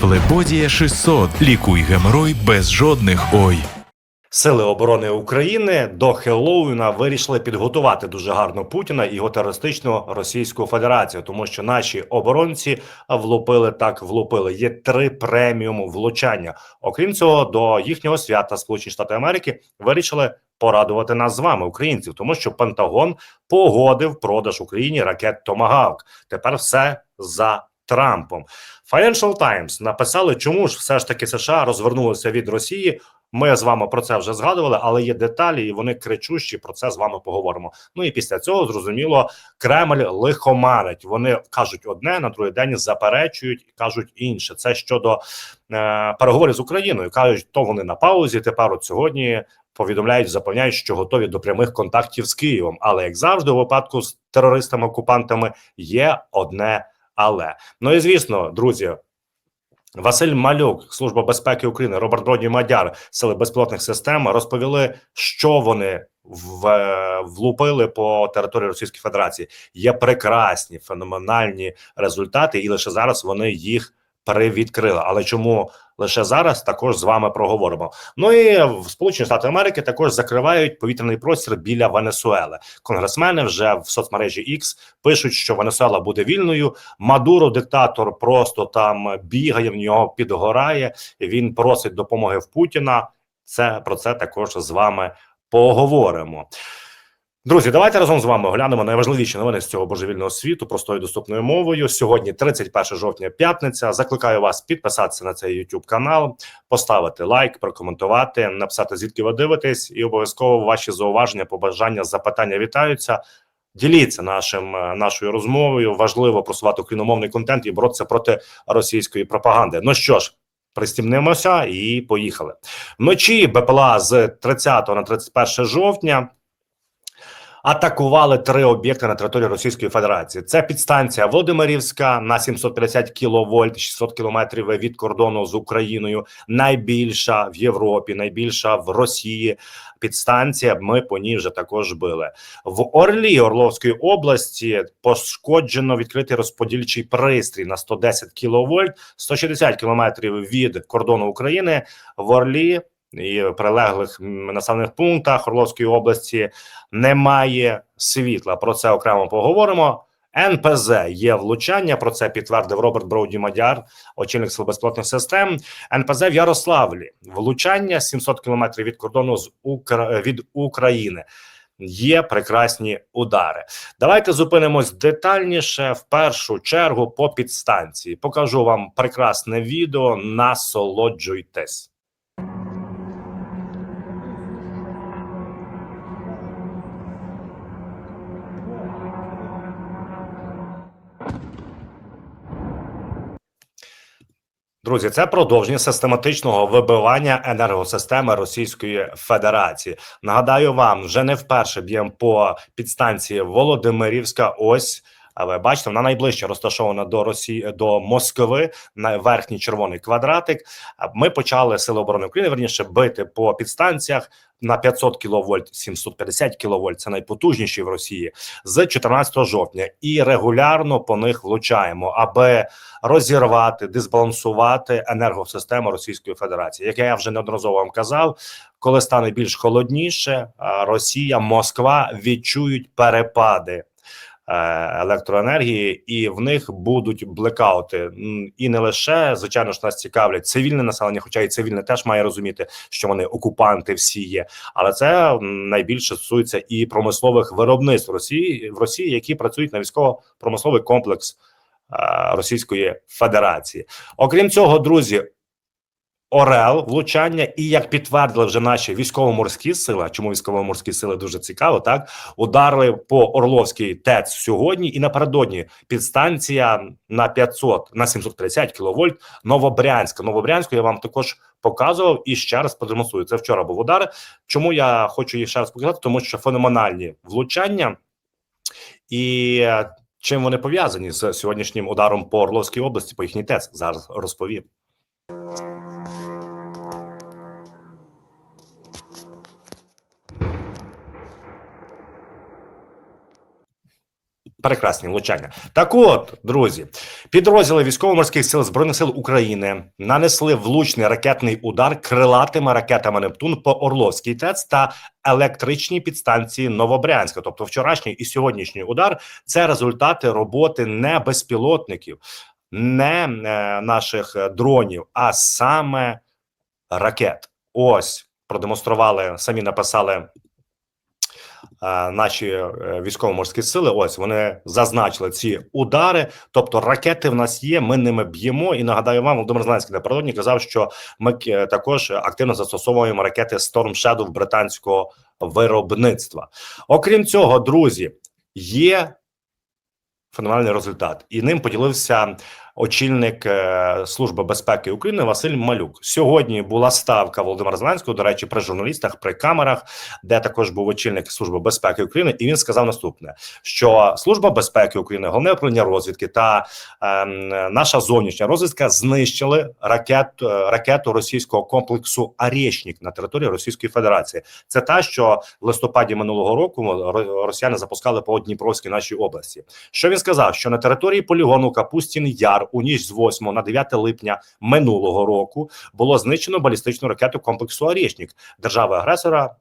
Флебодія 600. Лікуй геморой без жодних ой. Сили оборони України до Хеллоуіна вирішили підготувати дуже гарно Путіна і його терористичну Російську Федерацію, тому що наші оборонці влупили так, влупили. Є три преміум влучання. Окрім цього, до їхнього свята Сполучені Штати Америки вирішили порадувати нас з вами, українців, тому що Пентагон погодив продаж Україні ракет Томагавк. Тепер все за Трампом. Financial Times написали, чому ж все ж таки США розвернулися від Росії. Ми з вами про це вже згадували, але є деталі, і вони кричущі. Про це з вами поговоримо. Ну і після цього зрозуміло, Кремль лихоманить. Вони кажуть одне на другий день заперечують і кажуть інше. Це щодо е, переговорів з Україною. кажуть, то вони на паузі. Тепер от сьогодні повідомляють, запевняють, що готові до прямих контактів з Києвом. Але як завжди, у випадку з терористами-окупантами є одне але. Ну і звісно, друзі. Василь Малюк, Служба безпеки України, Роберт Бродній Мадяр, сили безпілотних систем розповіли, що вони в, влупили по території Російської Федерації. Є прекрасні феноменальні результати, і лише зараз вони їх перевідкрили. Але чому лише зараз також з вами проговоримо? Ну і в Сполучені Штати Америки також закривають повітряний простір біля Венесуели. Конгресмени вже в соцмережі X пишуть, що Венесуела буде вільною. Мадуро, диктатор, просто там бігає в нього, підгорає. Він просить допомоги в Путіна. Це про це також з вами поговоримо. Друзі, давайте разом з вами глянемо найважливіші новини з цього божевільного світу простою доступною мовою. Сьогодні 31 жовтня, п'ятниця. Закликаю вас підписатися на цей YouTube канал, поставити лайк, прокоментувати, написати звідки ви дивитесь, і обов'язково ваші зауваження, побажання, запитання вітаються. Діліться нашим е, нашою розмовою. Важливо просувати україномовний контент і боротися проти російської пропаганди. Ну що ж. Пристімнимося і поїхали вночі. БПЛА з 30 на 31 жовтня атакували три об'єкти на території Російської Федерації. Це підстанція Володимирівська на 750 кВт, 600 кілометрів від кордону з Україною. Найбільша в Європі, найбільша в Росії. Підстанція. Ми по ній вже також били в Орлі Орловської області. Пошкоджено відкритий розподільчий пристрій на 110 кВт, 160 кілометрів від кордону України в Орлі і прилеглих населених пунктах Орловської області немає світла. Про це окремо поговоримо. НПЗ є влучання. Про це підтвердив Роберт Броуді Мадяр, очільник сил безпілотних систем. НПЗ в Ярославлі. Влучання 700 кілометрів від кордону з Укра... від України. Є прекрасні удари. Давайте зупинимось детальніше. В першу чергу по підстанції. Покажу вам прекрасне відео. Насолоджуйтесь. Друзі, це продовження систематичного вибивання енергосистеми Російської Федерації. Нагадаю вам, вже не вперше б'ємо по підстанції Володимирівська. Ось а ви бачите, вона найближче розташована до Росії до Москви на верхній червоний квадратик. Ми почали сили оборони України верніше бити по підстанціях на 500 кВт, 750 кВт, Це найпотужніші в Росії з 14 жовтня, і регулярно по них влучаємо, аби розірвати, дисбалансувати енергосистему Російської Федерації. Як я вже неодноразово вам казав, коли стане більш холодніше, Росія, Москва відчують перепади. Електроенергії, і в них будуть блекаути, і не лише звичайно ж нас цікавлять цивільне населення, хоча і цивільне теж має розуміти, що вони окупанти всі є, але це найбільше стосується і промислових виробництв Росії в Росії, які працюють на військово-промисловий комплекс Російської Федерації. Окрім цього, друзі. Орел влучання, і як підтвердили вже наші військово-морські сили, чому військово-морські сили дуже цікаво, так ударили по Орловській ТЕЦ сьогодні і напередодні підстанція на 500, на 750 кВт Новобрянська. Новобрянську я вам також показував і ще раз продемонструю. Це вчора був удар. Чому я хочу їх ще раз показати? Тому що феноменальні влучання і. Чим вони пов'язані з сьогоднішнім ударом по Орловській області по їхній ТЕЦ? Зараз розповім. Прекрасні влучання. Так от, друзі, підрозділи військово-морських сил Збройних сил України нанесли влучний ракетний удар крилатими ракетами Нептун по Орловській ТЕЦ та електричній підстанції Новобрянська. Тобто, вчорашній і сьогоднішній удар це результати роботи не безпілотників, не е, наших е, дронів, а саме ракет. Ось продемонстрували, самі написали наші е, військово-морські сили. Ось вони зазначили ці удари. Тобто ракети в нас є. Ми ними б'ємо. І нагадаю вам, Володимир Зеленський напередодні казав, що ми е, також активно застосовуємо ракети Storm Shadow британського виробництва. Окрім цього, друзі, є феноменальний результат, і ним поділився очільник е, Служби безпеки України Василь Малюк. Сьогодні була ставка Володимира Зеленського, до речі, при журналістах, при камерах, де також був очільник Служби безпеки України, і він сказав наступне: що Служба безпеки України, головне управління розвідки та ем, наша зовнішня розвідка знищили ракет, е, ракету російського комплексу Арєшнік на території Російської Федерації. Це та, що в листопаді минулого року росіяни запускали по Дніпровській нашій області. Що він сказав? Що на території полігону Капустін Яр у ніч з 8 на 9 липня минулого року було знищено балістичну ракету комплексу Арєшнік держави агресора.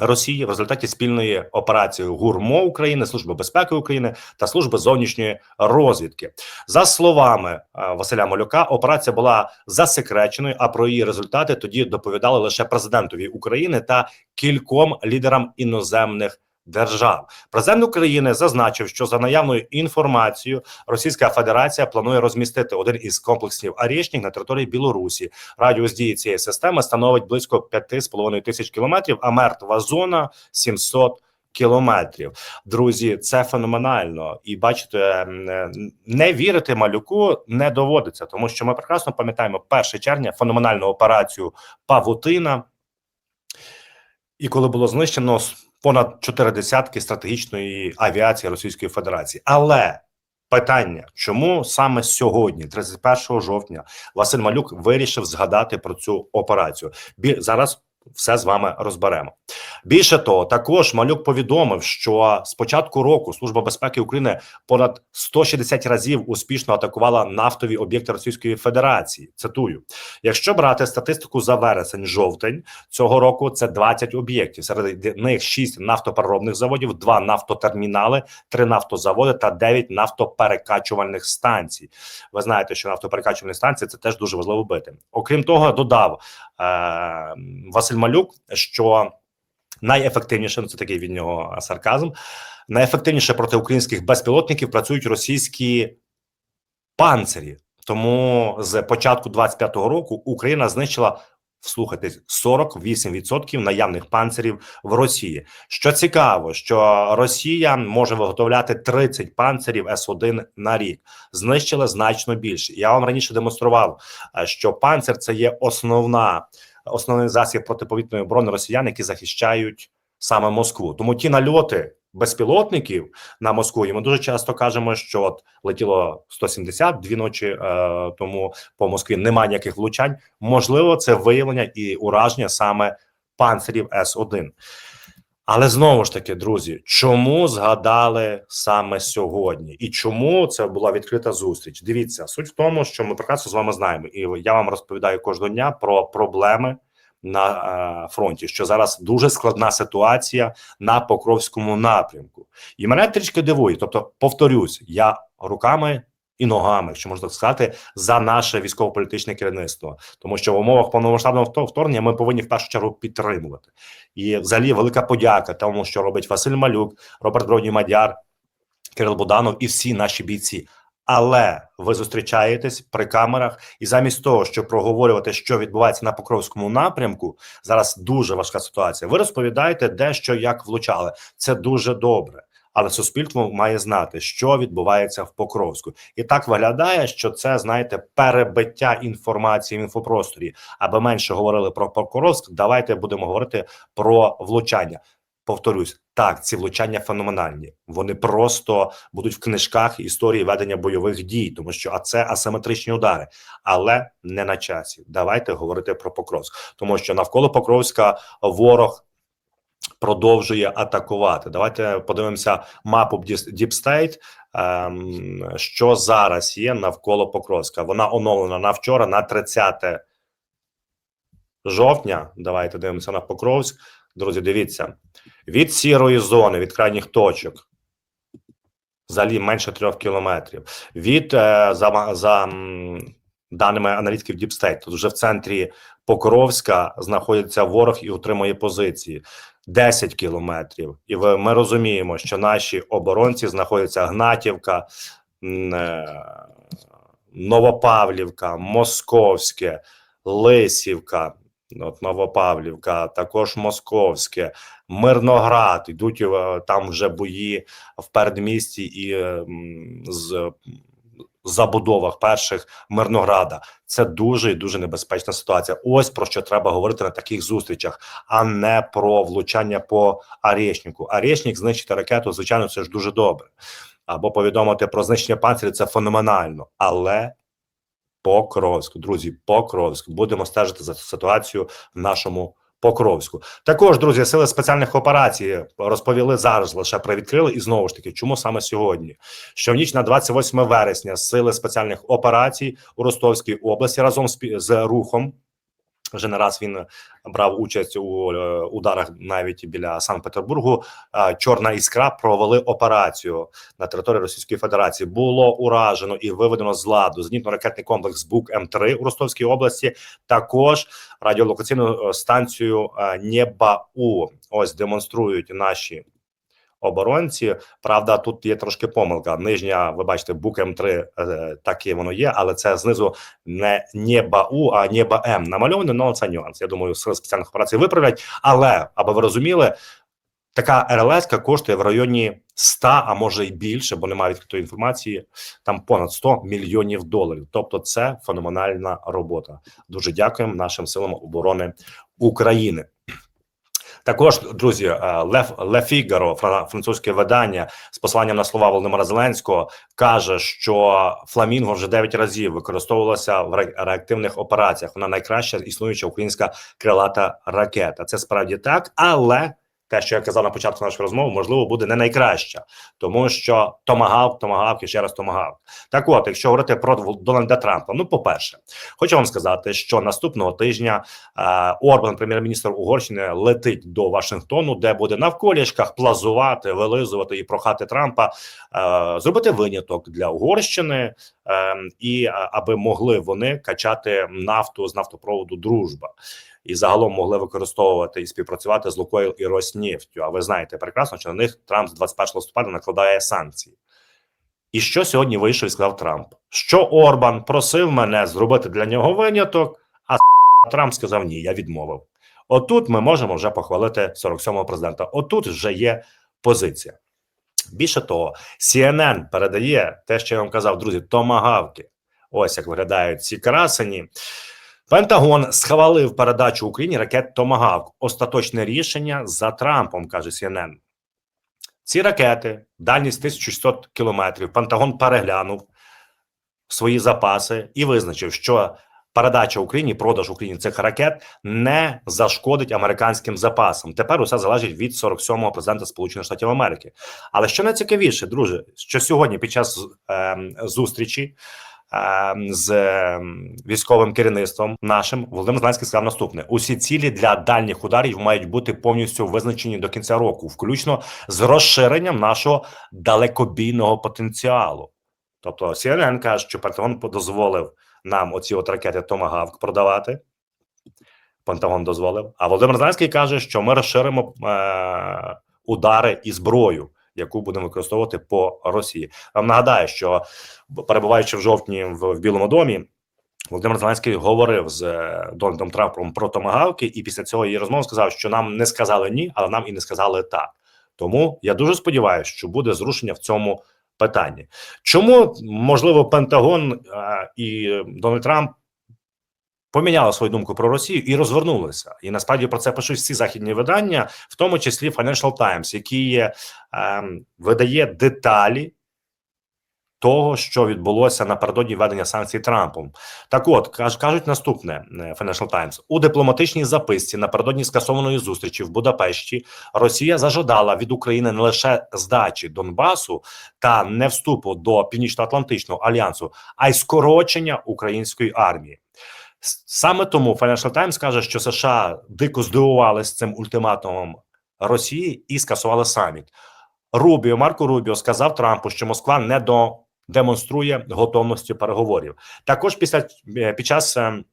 Росії в результаті спільної операції ГУРМО України, Служби безпеки України та Служби зовнішньої розвідки. За словами е, Василя Малюка, операція була засекреченою, а про її результати тоді доповідали лише президентові України та кільком лідерам іноземних держав. Президент України зазначив, що за наявною інформацією Російська Федерація планує розмістити один із комплексів Арєшнік на території Білорусі. Радіус дії цієї системи становить близько 5,5 тисяч кілометрів, а мертва зона 700 кілометрів. Друзі, це феноменально. І бачите, е, не вірити малюку не доводиться, тому що ми прекрасно пам'ятаємо 1 червня феноменальну операцію Павутина. І коли було знищено понад чотири десятки стратегічної авіації Російської Федерації, але питання, чому саме сьогодні, 31 жовтня, Василь Малюк вирішив згадати про цю операцію? Бі зараз все з вами розберемо. Більше того, також Малюк повідомив, що з початку року Служба безпеки України понад 160 разів успішно атакувала нафтові об'єкти Російської Федерації. Цитую: якщо брати статистику за вересень-жовтень цього року, це 20 об'єктів. Серед них 6 нафтопереробних заводів, 2 нафтотермінали, 3 нафтозаводи та 9 нафтоперекачувальних станцій. Ви знаєте, що нафтоперекачувальні станції це теж дуже важливо бити. Окрім того, додав Василь Малюк, що найефективніше ну це такий від нього сарказм. Найефективніше проти українських безпілотників працюють російські панцирі. Тому з початку 25-го року Україна знищила. Вслухайтесь 48% наявних панцирів в Росії. Що цікаво, що Росія може виготовляти 30 панцирів С-1 на рік. Знищили значно більше. Я вам раніше демонстрував, е, що панцир це є основна основний засіб протиповітряної оборони росіян, які захищають саме Москву. Тому ті нальоти безпілотників на Москву, і ми дуже часто кажемо, що от летіло 170 дві ночі е, тому по Москві немає ніяких влучань. Можливо, це виявлення і ураження саме панцирів С-1. Але знову ж таки, друзі, чому згадали саме сьогодні, і чому це була відкрита зустріч? Дивіться, суть в тому, що ми прекрасно з вами знаємо, і я вам розповідаю кожного дня про проблеми на е, фронті. Що зараз дуже складна ситуація на Покровському напрямку, і мене трішки дивує. Тобто, повторюсь, я руками. І ногами, якщо можна так сказати, за наше військово-політичне керівництво, тому що в умовах повномасштабного вторгнення ми повинні в першу чергу підтримувати. І взагалі велика подяка тому, що робить Василь Малюк, Роберт Бродній Мадяр, Кирил Буданов і всі наші бійці. Але ви зустрічаєтесь при камерах, і замість того, щоб проговорювати, що відбувається на Покровському напрямку, зараз дуже важка ситуація. Ви розповідаєте, де що як влучали. Це дуже добре. Але суспільство має знати, що відбувається в Покровську, і так виглядає, що це знаєте перебиття інформації в інфопросторі. Аби менше говорили про Покровськ, давайте будемо говорити про влучання. Повторюсь, так, ці влучання феноменальні. Вони просто будуть в книжках історії ведення бойових дій, тому що а це асиметричні удари, але не на часі. Давайте говорити про Покровськ, тому що навколо Покровська ворог продовжує атакувати. Давайте подивимося мапу State, ем, що зараз є навколо Покровська. Вона оновлена на вчора, на 30 жовтня. Давайте дивимося на Покровськ. Друзі, дивіться від сірої зони, від крайніх точок. Взагалі менше трьох кілометрів. Від е, за, за даними аналітиків State, тут вже в центрі Покровська знаходиться ворог і утримує позиції 10 кілометрів. І ми розуміємо, що наші оборонці знаходяться Гнатівка, е, Новопавлівка, Московське, Лисівка. От Новопавлівка, також Московське, Мирноград. Йдуть е, там вже бої в передмісті і е, з забудовах перших Мирнограда. Це дуже і дуже небезпечна ситуація. Ось про що треба говорити на таких зустрічах, а не про влучання по Арєшніку. Арєшнік знищити ракету, звичайно, це ж дуже добре. Або повідомити про знищення панцирів це феноменально, але Покровськ, друзі, Покровськ. Будемо стежити за ситуацією в нашому Покровську. Також, друзі, сили спеціальних операцій розповіли зараз, лише привідкрили, і знову ж таки, чому саме сьогодні? Що в ніч на 28 вересня сили спеціальних операцій у Ростовській області разом з рухом. Вже не раз він брав участь у е, ударах навіть біля Санкт-Петербургу. Е, Чорна іскра провели операцію на території Російської Федерації. Було уражено і виведено з ладу зенітно-ракетний комплекс БУК М3 у Ростовській області. Також радіолокаційну е, станцію е, Нєба-У. Ось демонструють наші оборонці. Правда, тут є трошки помилка. Нижня, ви бачите, бук М3 е, так і воно є, але це знизу не Нєба-У, а Нєба-М. Намальовано, але це нюанс. Я думаю, сили спеціальних операцій виправлять. Але аби ви розуміли, така РЛС коштує в районі 100, а може й більше, бо немає відкритої інформації. Там понад 100 мільйонів доларів. Тобто, це феноменальна робота. Дуже дякуємо нашим силам оборони України. Також, друзі, е, Ле Фігаро, французьке видання з посланням на слова Володимира Зеленського, каже, що Фламінго вже 9 разів використовувалася в реактивних операціях. Вона найкраща існуюча українська крилата ракета. Це справді так, але те, що я казав на початку нашої розмови, можливо, буде не найкраща, тому що томагавк, томагавк і ще раз томагавк. Так, от, якщо говорити про Дональда Трампа, ну, по-перше, хочу вам сказати, що наступного тижня е, Орбан, прем'єр-міністр Угорщини, летить до Вашингтону, де буде навколішках плазувати, вилизувати і прохати Трампа е, зробити виняток для Угорщини, е, і аби могли вони качати нафту з нафтопроводу Дружба. І загалом могли використовувати і співпрацювати з Лукойл і Роснефтю. А ви знаєте прекрасно, що на них Трамп з 21 листопада накладає санкції. І що сьогодні вийшов і сказав Трамп? Що Орбан просив мене зробити для нього виняток, а Трамп сказав ні, я відмовив. Отут ми можемо вже похвалити 47-го президента. Отут вже є позиція. Більше того, CNN передає те, що я вам казав, друзі, томагавки. Ось як виглядають ці красені. Пентагон схвалив передачу Україні ракет Томагавк. Остаточне рішення за Трампом, каже CNN. Ці ракети, дальність 1600 кілометрів. Пентагон переглянув свої запаси і визначив, що передача Україні, продаж Україні цих ракет не зашкодить американським запасам. Тепер усе залежить від 47-го президента Сполучених Штатів Америки. Але що найцікавіше, друже, що сьогодні під час ем, зустрічі з ем, військовим керівництвом нашим Володимир Зеленський сказав наступне: усі цілі для дальніх ударів мають бути повністю визначені до кінця року, включно з розширенням нашого далекобійного потенціалу. Тобто CNN каже, що Пентагон дозволив нам оці от ракети Томагавк продавати. Пентагон дозволив. А Володимир Зеленський каже, що ми розширимо е- удари і зброю, яку будемо використовувати по Росії. Вам нагадаю, що перебуваючи в жовтні в, в Білому домі, Володимир Зеленський говорив з е, Дональдом Трампом про томагавки, і після цього її розмови сказав, що нам не сказали ні, але нам і не сказали так. Тому я дуже сподіваюся, що буде зрушення в цьому питанні. Чому можливо Пентагон а, і Дональд Трамп поміняли свою думку про Росію і розвернулися? І насправді про це пишуть всі західні видання, в тому числі Financial Times, який є, ем, видає деталі того, що відбулося напередодні введення санкцій Трампом. Так, от каж- кажуть наступне е, Financial Times. у дипломатичній записці напередодні скасованої зустрічі в Будапешті Росія зажадала від України не лише здачі Донбасу та не вступу до Північно-Атлантичного альянсу, а й скорочення української армії. Саме тому Financial Times каже, що США дико здивувалися цим ультиматумом Росії і скасували саміт. Рубіо Марко Рубіо сказав Трампу, що Москва не до демонструє готовності переговорів. Також після е, під час е,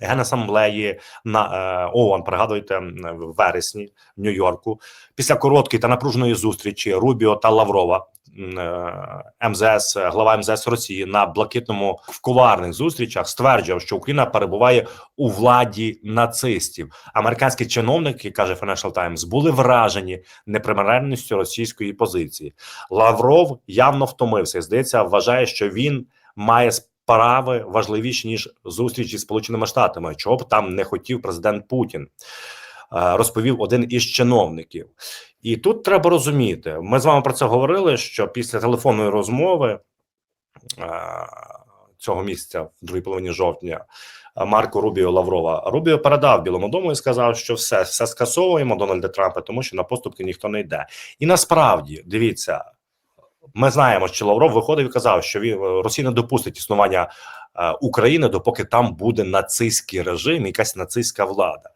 генасамблеї на е, ООН, пригадуйте, в вересні в Нью-Йорку, після короткої та напруженої зустрічі Рубіо та Лаврова. е, МЗС, глава МЗС Росії на блакитному в кулуарних зустрічах стверджував, що Україна перебуває у владі нацистів. Американські чиновники каже Financial Times, були вражені непримиренністю російської позиції. Лавров явно втомився. Здається, вважає, що він має справи важливіші ніж зустрічі з Сполученими Штатами, чого б там не хотів президент Путін. е, Розповів один із чиновників, і тут треба розуміти. Ми з вами про це говорили. Що після телефонної розмови е, цього місяця, в другій половині жовтня, Марко Рубіо Лаврова Рубіо передав Білому дому і сказав, що все, все скасовуємо Дональда Трампа, тому що на поступки ніхто не йде. І насправді дивіться, ми знаємо, що Лавров виходив і казав, що він Росія не допустить існування е, України, допоки там буде нацистський режим, якась нацистська влада.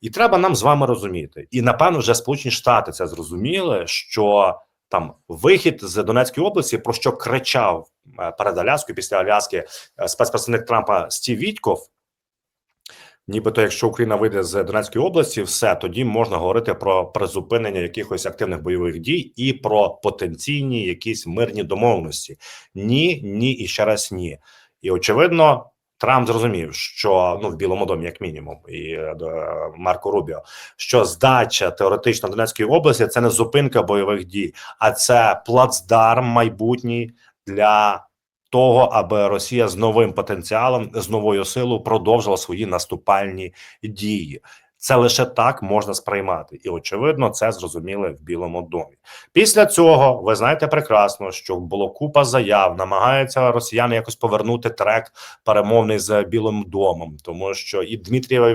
І треба нам з вами розуміти. І напевно, вже Сполучені Штати це зрозуміли, що там вихід з Донецької області, про що кричав е, перед Аляскою після Аляски е, спецпредставник Трампа Стів Вітьков. Нібито, якщо Україна вийде з Донецької області, все тоді можна говорити про призупинення якихось активних бойових дій і про потенційні якісь мирні домовленості. Ні, ні і ще раз ні. І очевидно, Трамп зрозумів, що ну в Білому домі, як мінімум, і е, до- Марко Рубіо, що здача теоретично Донецької області це не зупинка бойових дій, а це плацдарм майбутній для того, аби Росія з новим потенціалом, з новою силою продовжила свої наступальні дії. Це лише так можна сприймати, і очевидно, це зрозуміли в Білому домі. Після цього ви знаєте прекрасно, що було купа заяв, намагаються росіяни якось повернути трек перемовний з Білим домом, тому що і Дмитрієва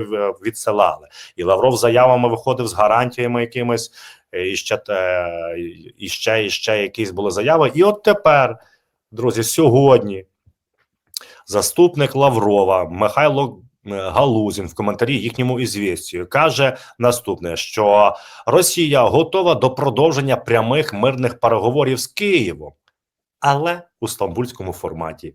відсилали, і Лавров заявами виходив з гарантіями якимись. І ще те, і ще, і ще якісь були заяви. І от тепер, друзі, сьогодні заступник Лаврова Михайло е, Галузін в коментарі їхньому ізвістію каже наступне: що Росія готова до продовження прямих мирних переговорів з Києвом, але у стамбульському форматі.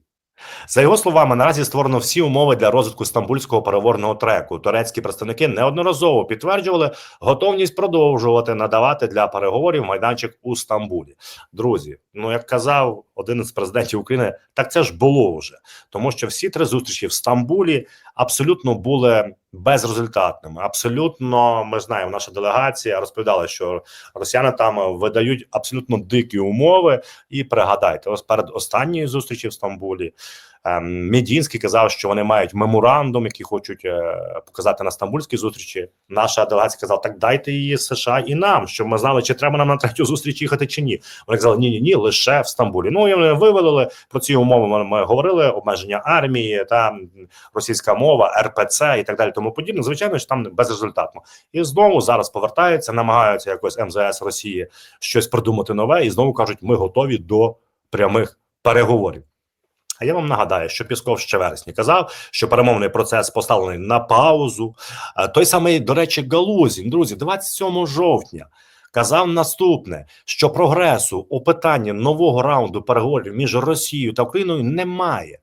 За його словами, наразі створено всі умови для розвитку стамбульського переворного треку. Турецькі представники неодноразово підтверджували готовність продовжувати надавати для переговорів майданчик у Стамбулі. Друзі, ну як казав один із президентів України, так це ж було вже, тому що всі три зустрічі в Стамбулі абсолютно були безрезультатними. Абсолютно, ми знаємо, наша делегація розповідала, що росіяни там видають абсолютно дикі умови. І пригадайте, ось перед останньою зустрічі в Стамбулі Медінський казав, що вони мають меморандум, який хочуть е, показати на стамбульській зустрічі. Наша делегація казала, так дайте її США і нам, щоб ми знали, чи треба нам на третю зустріч їхати чи ні. Вони казали, ні, ні, ні, лише в Стамбулі. Ну і вони вивели про ці умови. Ми говорили обмеження армії, та російська мова, РПЦ і так далі. Тому подібне. Звичайно, що там безрезультатно. І знову зараз повертаються, намагаються якось МЗС Росії щось придумати нове, і знову кажуть, ми готові до прямих переговорів. А я вам нагадаю, що Пісков ще вересні казав, що перемовний процес поставлений на паузу. Той самий, до речі, Галузін, друзі, 27 жовтня казав наступне: що прогресу у питанні нового раунду переговорів між Росією та Україною немає.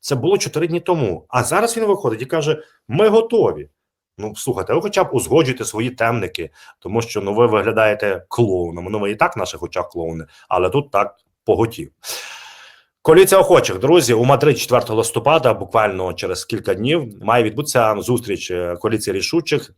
Це було 4 дні тому. А зараз він виходить і каже: ми готові. Ну, слухайте, ви хоча б узгоджуйте свої темники, тому що ну ви виглядаєте клоуном. Ну ви і так в наших очах клоуни, але тут так поготів. Коаліція охочих, друзі, у Мадриді 4 листопада, буквально через кілька днів, має відбутися зустріч е, коаліції рішучих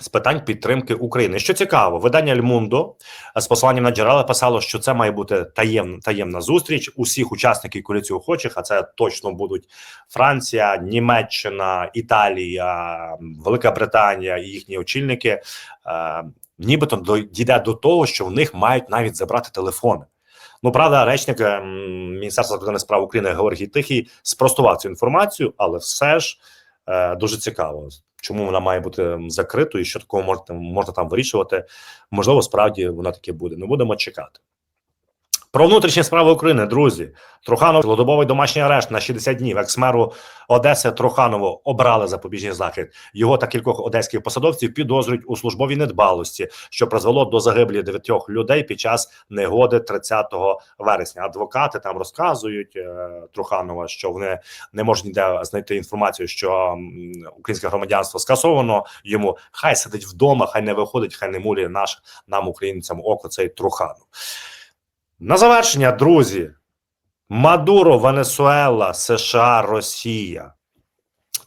з питань підтримки України. Що цікаво, видання Ельмундо з посиланням на джерела писало, що це має бути таємна таємна зустріч усіх учасників коаліції охочих. А це точно будуть Франція, Німеччина, Італія, Велика Британія і їхні очільники. Е, нібито дійде до того, що в них мають навіть забрати телефони. Ну, правда, речник ем, Міністерства закордонних справ України Георгій Тихий спростував цю інформацію, але все ж е, дуже цікаво, чому вона має бути закритою, і що такого можна, можна там вирішувати. Можливо, справді вона таке буде. Ми будемо чекати. Про внутрішні справи України, друзі. Труханов цілодобовий домашній арешт на 60 днів. Екс-меру Одеси Труханову обрали запобіжний захід. Його та кількох одеських посадовців підозрюють у службовій недбалості, що призвело до загиблі дев'ятьох людей під час негоди 30 вересня. Адвокати там розказують е, Труханова, що вони не можуть ніде знайти інформацію, що українське громадянство скасовано йому. Хай сидить вдома, хай не виходить, хай не мулює наш нам, українцям, око цей Труханов. На завершення, друзі, Мадуро, Венесуела, США, Росія.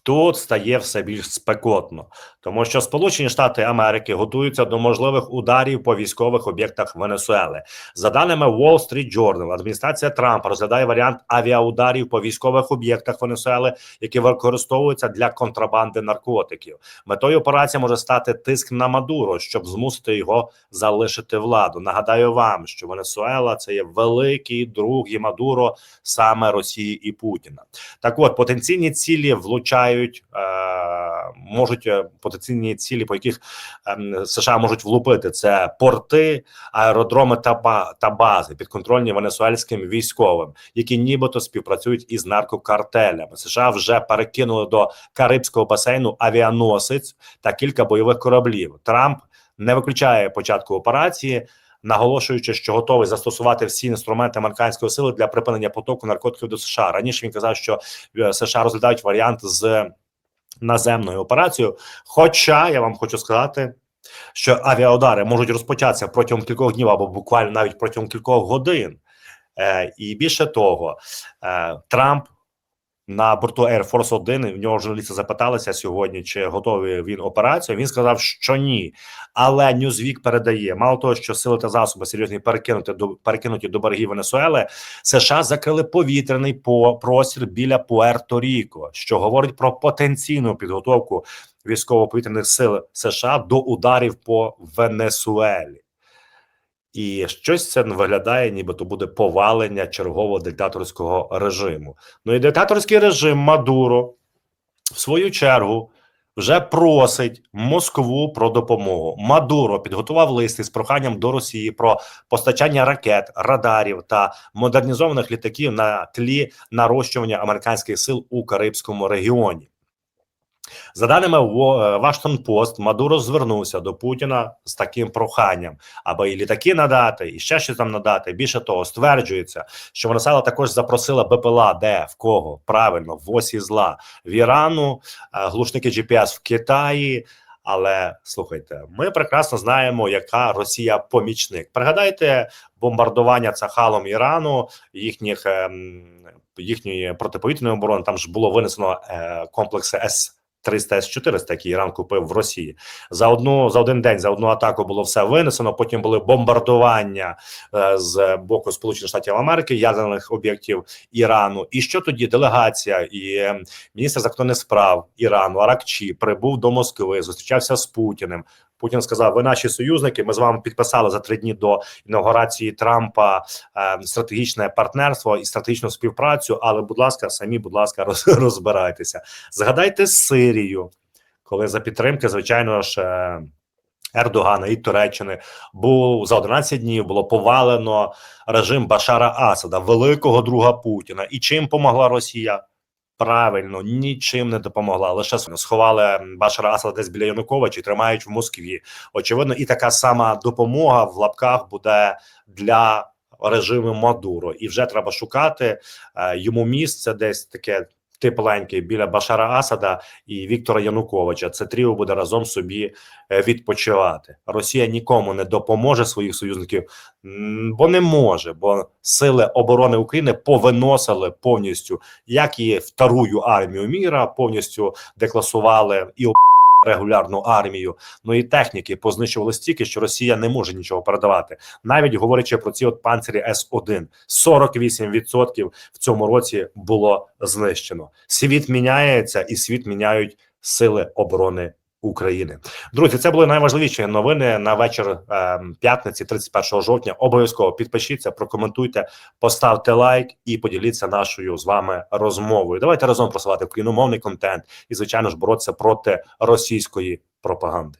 Тут стає все більш спекотно, тому що Сполучені Штати Америки готуються до можливих ударів по військових об'єктах Венесуели. За даними Wall Street Journal, адміністрація Трампа розглядає варіант авіаударів по військових об'єктах Венесуели, які використовуються для контрабанди наркотиків. Метою операції може стати тиск на Мадуро, щоб змусити його залишити владу. Нагадаю вам, що Венесуела це є великий друг і Мадуро саме Росії і Путіна. Так, от потенційні цілі влучають, е, можуть е, потенційні цілі, по яких е, США можуть влупити. Це порти, аеродроми та та бази підконтрольні венесуельським військовим, які нібито співпрацюють із наркокартелями. США вже перекинули до Карибського басейну авіаносець та кілька бойових кораблів. Трамп не виключає початку операції. Наголошуючи, що готовий застосувати всі інструменти американської сили для припинення потоку наркотиків до США. Раніше він казав, що е, США розглядають варіант з наземною операцією. Хоча я вам хочу сказати, що авіаудари можуть розпочатися протягом кількох днів або буквально навіть протягом кількох годин. Е, і більше того, е, Трамп на борту Air Force 1, в нього журналісти запиталися сьогодні, чи готовий він операцію. Він сказав, що ні. Але Newsweek передає, мало того, що сили та засоби серйозні перекинуті до перекинуті до берегів Венесуели, США закрили повітряний по простір біля Пуерто-Ріко, що говорить про потенційну підготовку військово-повітряних сил США до ударів по Венесуелі. І щось це виглядає, нібито буде повалення чергового диктаторського режиму. Ну і диктаторський режим Мадуро, в свою чергу, вже просить Москву про допомогу. Мадуро підготував листи з проханням до Росії про постачання ракет, радарів та модернізованих літаків на тлі нарощування американських сил у Карибському регіоні. За даними Вашингтон Пост, Мадуро звернувся до Путіна з таким проханням, аби і літаки надати, і ще щось там надати. Більше того, стверджується, що Венесуела також запросила БПЛА, де в кого правильно в осі зла в Ірану, е, глушники GPS в Китаї. Але слухайте, ми прекрасно знаємо, яка Росія помічник. Пригадайте бомбардування цахалом Ірану, їхніх ем, їхньої протиповітряної оборони. Там ж було винесено е, комплекси С. 300 С-400, які Іран купив в Росії за одну за один день за одну атаку було все винесено. Потім були бомбардування е, з боку Сполучених Штатів Америки ядерних об'єктів Ірану. І що тоді делегація і е, міністр закордонних справ Ірану Аракчі прибув до Москви, зустрічався з Путіним. Путін сказав: Ви наші союзники. Ми з вами підписали за три дні до інаугурації Трампа е, стратегічне партнерство і стратегічну співпрацю. Але, будь ласка, самі, будь ласка, роз, розбирайтеся. Згадайте Сирію, коли за підтримки, звичайно ж. Е, Ердогана і Туреччини був за 11 днів було повалено режим Башара Асада, великого друга Путіна. І чим помогла Росія? Правильно, нічим не допомогла. Лише сховали Башара Асада десь біля Януковича і тримають в Москві. Очевидно, і така сама допомога в лапках буде для режиму Мадуро. І вже треба шукати е, йому місце десь таке. Тепленький біля Башара Асада і Віктора Януковича. Це тріо буде разом собі е, відпочивати. Росія нікому не допоможе своїх союзників, бо не може. Бо сили оборони України повиносили повністю, як і вторую армію міра, повністю декласували і регулярну армію. Ну і техніки познищували стільки, що Росія не може нічого передавати. Навіть говорячи про ці от панцирі С 1 48% в цьому році було знищено. Світ міняється, і світ міняють сили оборони України. Друзі, це були найважливіші новини на вечір е, п'ятниці, 31 жовтня. Обов'язково підпишіться, прокоментуйте, поставте лайк і поділіться нашою з вами розмовою. Давайте разом просувати україномовний контент і, звичайно ж, боротися проти російської пропаганди.